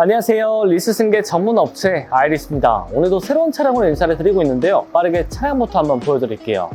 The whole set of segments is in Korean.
안녕하세요. 리스 승계 전문 업체 아이리스입니다. 오늘도 새로운 차량으로 인사를 드리고 있는데요. 빠르게 차량부터 한번 보여드릴게요.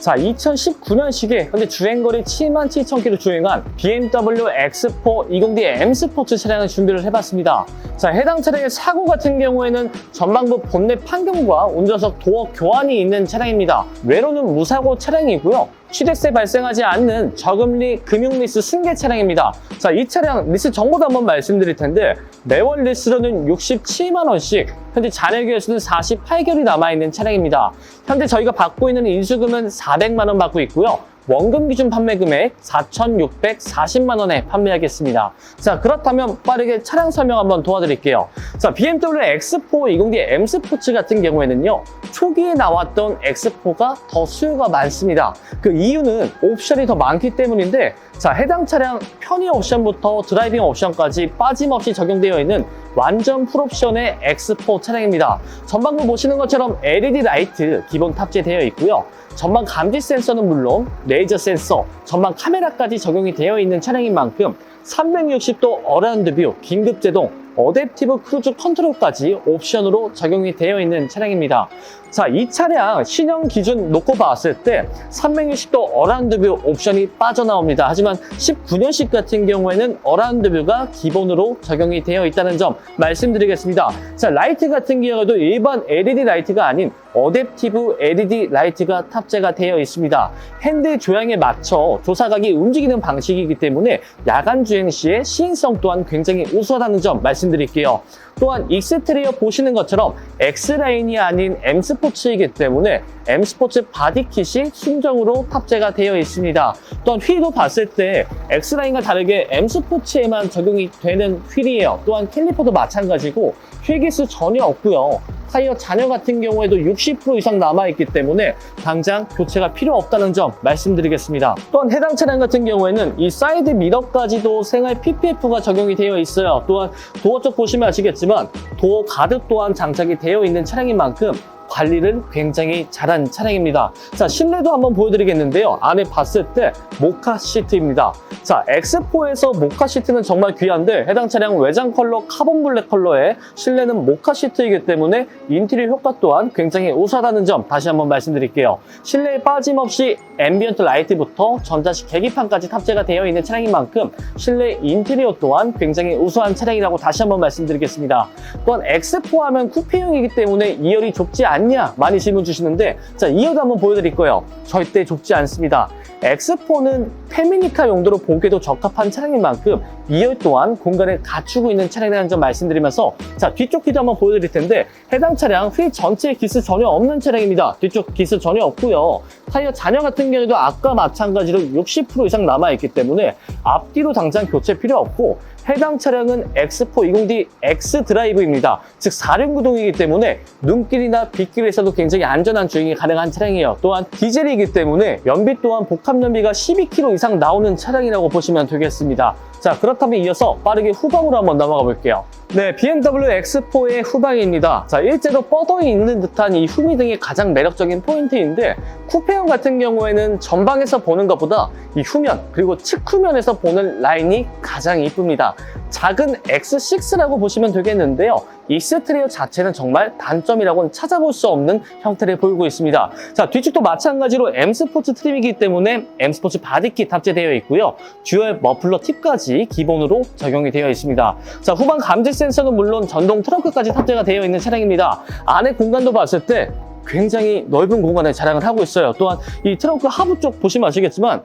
자, 2019년식에 현재 주행거리 7만 7천 킬로 주행한 BMW X4 20D M 스포츠 차량을 준비를 해봤습니다. 자, 해당 차량의 사고 같은 경우에는 전방부 본넷 판경과 운전석 도어 교환이 있는 차량입니다. 외로는 무사고 차량이고요. 취득세 발생하지 않는 저금리 금융리스 승계 차량입니다. 자, 이 차량 리스 정보도 한번 말씀드릴 텐데 매월 리스로는 67만 원씩, 현재 잔액 수는 48개월이 남아있는 차량입니다. 현재 저희가 받고 있는 인수금은 400만 원 받고 있고요. 원금 기준 판매 금액 4,640만 원에 판매하겠습니다. 자, 그렇다면 빠르게 차량 설명 한번 도와드릴게요. 자, BMW X4 20D M 스포츠 같은 경우에는요, 초기에 나왔던 X4가 더 수요가 많습니다. 그 이유는 옵션이 더 많기 때문인데, 자, 해당 차량 편의 옵션부터 드라이빙 옵션까지 빠짐없이 적용되어 있는 완전 풀옵션의 X4 차량입니다. 전방부 보시는 것처럼 LED 라이트 기본 탑재되어 있고요. 전방 감지 센서는 물론 레이저 센서, 전방 카메라까지 적용이 되어 있는 차량인 만큼 360도 어라운드 뷰, 긴급 제동, 어댑티브 크루즈 컨트롤까지 옵션으로 적용이 되어 있는 차량입니다. 자, 이 차량 신형 기준 놓고 봤을 때 360도 어라운드 뷰 옵션이 빠져나옵니다. 하지만 19년식 같은 경우에는 어라운드 뷰가 기본으로 적용이 되어 있다는 점 말씀드리겠습니다. 자, 라이트 같은 경우에도 일반 LED 라이트가 아닌 어댑티브 LED 라이트가 탑재가 되어 있습니다. 핸들 조향에 맞춰 조사각이 움직이는 방식이기 때문에 야간 주행 시에 시인성 또한 굉장히 우수하다는 점 말씀드릴게요. 또한 익스테리어 보시는 것처럼 X라인이 아닌 M 스포츠이기 때문에 M 스포츠 바디킷이 순정으로 탑재가 되어 있습니다. 또한 휠도 봤을 때 X라인과 다르게 M 스포츠에만 적용이 되는 휠이에요. 또한 캘리퍼도 마찬가지고 휠기스 전혀 없고요. 타이어 잔여 같은 경우에도 60% 이상 남아있기 때문에 당장 교체가 필요 없다는 점 말씀드리겠습니다. 또한 해당 차량 같은 경우에는 이 사이드 미러까지도 생활 PPF가 적용이 되어 있어요. 또한 도어 쪽 보시면 아시겠지만 도어 가드 또한 장착이 되어 있는 차량인 만큼 관리를 굉장히 잘한 차량입니다. 자, 실내도 한번 보여드리겠는데요. 안에 봤을 때 모카 시트입니다. 자, X4에서 모카 시트는 정말 귀한데 해당 차량 외장 컬러 카본 블랙 컬러의 실내는 모카 시트이기 때문에 인테리어 효과 또한 굉장히 우수하다는 점 다시 한번 말씀드릴게요. 실내에 빠짐없이 앰비언트 라이트부터 전자식 계기판까지 탑재가 되어 있는 차량인 만큼 실내 인테리어 또한 굉장히 우수한 차량이라고 다시 한번 말씀드리겠습니다. 또한 X4 하면 쿠페형이기 때문에 2열이 좁지 않냐 많이 질문 주시는데 자 2열도 한번 보여드릴 거예요. 절대 좁지 않습니다. X4는 페미니카 용도로 보기에도 적합한 차량인 만큼 2열 또한 공간을 갖추고 있는 차량이라는 점 말씀드리면서 자 뒤쪽 휘도 한번 보여드릴 텐데 해당 차량 휠 전체에 기스 전혀 없는 차량입니다. 뒤쪽 기스 전혀 없고요. 타이어 잔여 같은 경우에도 아까 마찬가지로 60% 이상 남아있기 때문에 앞뒤로 당장 교체 필요 없고 해당 차량은 X4 20D X 드라이브입니다. 즉 4륜 구동이기 때문에 눈길이나 빗길에서도 굉장히 안전한 주행이 가능한 차량이에요. 또한 디젤이기 때문에 연비 또한 복합 연비가 12km 이상 나오는 차량이라고 보시면 되겠습니다. 자 그렇다면 이어서 빠르게 후방으로 한번 넘어가 볼게요. 네, BMW X4의 후방입니다. 자, 일제로 뻗어 있는 듯한 이 후미등이 가장 매력적인 포인트인데 쿠페형 같은 경우에는 전방에서 보는 것보다 이 후면 그리고 측후면에서 보는 라인이 가장 이쁩니다. 작은 X6라고 보시면 되겠는데요. 익스트리어 자체는 정말 단점이라고는 찾아볼 수 없는 형태를 보이고 있습니다. 자, 뒤쪽도 마찬가지로 M 스포츠 트림이기 때문에 M 스포츠 바디킷 탑재되어 있고요. 듀얼 머플러 팁까지 기본으로 적용이 되어 있습니다. 자, 후방 감지 센서는 물론 전동 트렁크까지 탑재가 되어 있는 차량입니다. 안에 공간도 봤을 때 굉장히 넓은 공간을 자랑을 하고 있어요. 또한 이 트렁크 하부 쪽 보시면 아시겠지만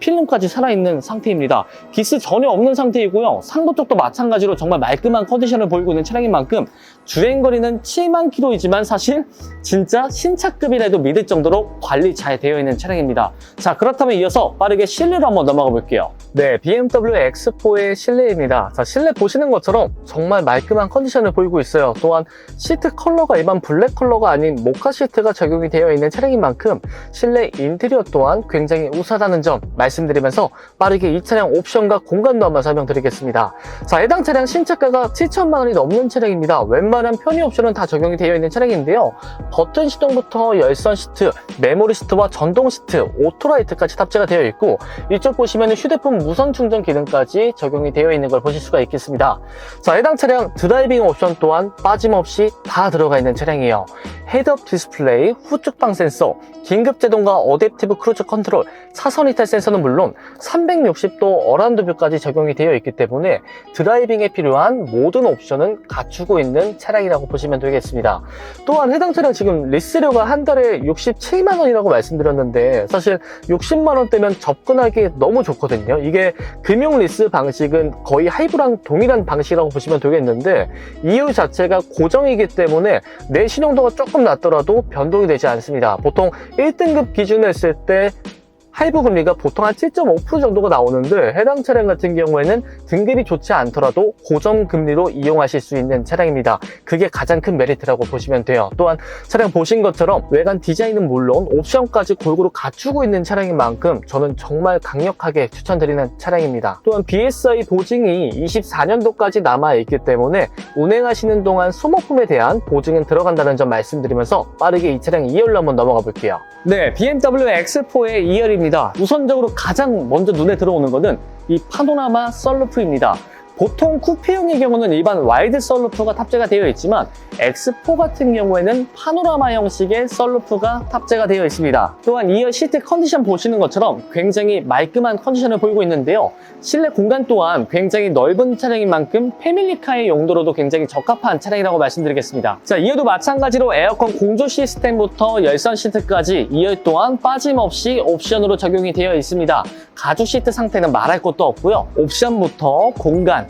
필름까지 살아있는 상태입니다. 기스 전혀 없는 상태이고요. 상부 쪽도 마찬가지로 정말 말끔한 컨디션을 보이고 있는 차량인 만큼 주행거리는 7만 킬로이지만 사실 진짜 신차급이라 해도 믿을 정도로 관리 잘 되어 있는 차량입니다. 자 그렇다면 이어서 빠르게 실내로 한번 넘어가 볼게요. 네, BMW X4의 실내입니다. 자, 실내 보시는 것처럼 정말 말끔한 컨디션을 보이고 있어요. 또한 시트 컬러가 일반 블랙 컬러가 아닌 모카 시트가 적용이 되어 있는 차량인 만큼 실내 인테리어 또한 굉장히 우수하다는 점 말씀 드리면서 빠르게 이 차량 옵션과 공간도 한번 설명드리겠습니다. 자, 해당 차량 신차가가 7천만 원이 넘는 차량입니다. 웬만한 편의 옵션은 다 적용이 되어 있는 차량인데요. 버튼 시동부터 열선 시트, 메모리 시트와 전동 시트, 오토라이트까지 탑재가 되어 있고 이쪽 보시면 휴대폰 무선 충전 기능까지 적용이 되어 있는 걸 보실 수가 있겠습니다. 자, 해당 차량 드라이빙 옵션 또한 빠짐없이 다 들어가 있는 차량이에요. 헤드업 디스플레이, 후측방 센서, 긴급 제동과 어댑티브 크루즈 컨트롤, 차선 이탈 센서는 물론 360도 어라운드 뷰까지 적용이 되어 있기 때문에 드라이빙에 필요한 모든 옵션은 갖추고 있는 차량이라고 보시면 되겠습니다. 또한 해당 차량 지금 리스료가 한 달에 67만 원이라고 말씀드렸는데 사실 60만 원대면 접근하기 너무 좋거든요. 이게 금융 리스 방식은 거의 하이브랑 동일한 방식이라고 보시면 되겠는데 이유 자체가 고정이기 때문에 내 신용도가 조금 낮더라도 변동이 되지 않습니다. 보통 1등급 기준으로 했을 때 하이브 금리가 보통 한 7.5% 정도가 나오는데 해당 차량 같은 경우에는 등급이 좋지 않더라도 고정 금리로 이용하실 수 있는 차량입니다. 그게 가장 큰 메리트라고 보시면 돼요. 또한 차량 보신 것처럼 외관 디자인은 물론 옵션까지 골고루 갖추고 있는 차량인 만큼 저는 정말 강력하게 추천드리는 차량입니다. 또한 BSI 보증이 24년도까지 남아있기 때문에 운행하시는 동안 소모품에 대한 보증은 들어간다는 점 말씀드리면서 빠르게 이 차량 2열로 한번 넘어가 볼게요. 네, BMW X4의 2열입니다. 우선적으로 가장 먼저 눈에 들어오는 것은 이 파노라마 썰루프입니다. 보통 쿠페형의 경우는 일반 와이드 썰루프가 탑재가 되어 있지만 X4 같은 경우에는 파노라마 형식의 썰루프가 탑재가 되어 있습니다. 또한 2열 시트 컨디션 보시는 것처럼 굉장히 말끔한 컨디션을 보이고 있는데요. 실내 공간 또한 굉장히 넓은 차량인 만큼 패밀리카의 용도로도 굉장히 적합한 차량이라고 말씀드리겠습니다. 자, 이어도 마찬가지로 에어컨 공조 시스템부터 열선 시트까지 2열 또한 빠짐없이 옵션으로 적용이 되어 있습니다. 가죽 시트 상태는 말할 것도 없고요. 옵션부터 공간,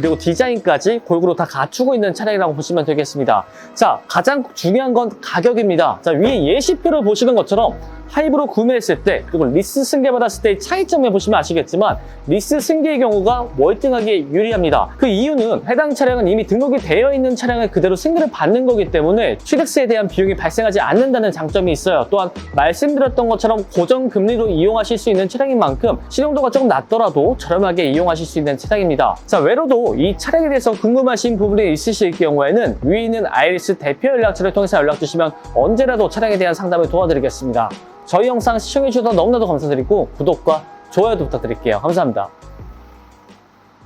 그리고 디자인까지 골고루 다 갖추고 있는 차량이라고 보시면 되겠습니다. 자, 가장 중요한 건 가격입니다. 자, 위에 예시표를 보시는 것처럼 하이브로 구매했을 때 그리고 리스 승계 받았을 때의 차이점을 보시면 아시겠지만 리스 승계의 경우가 월등하게 유리합니다. 그 이유는 해당 차량은 이미 등록이 되어 있는 차량을 그대로 승계를 받는 거기 때문에 취득세에 대한 비용이 발생하지 않는다는 장점이 있어요. 또한 말씀드렸던 것처럼 고정 금리로 이용하실 수 있는 차량인 만큼 신용도가 조금 낮더라도 저렴하게 이용하실 수 있는 차량입니다. 자 외로도 이 차량에 대해서 궁금하신 부분이 있으실 경우에는 위에 있는 아이리스 대표 연락처를 통해서 연락 주시면 언제라도 차량에 대한 상담을 도와드리겠습니다. 저희 영상 시청해주셔서 너무나도 감사드리고 구독과 좋아요도 부탁드릴게요. 감사합니다.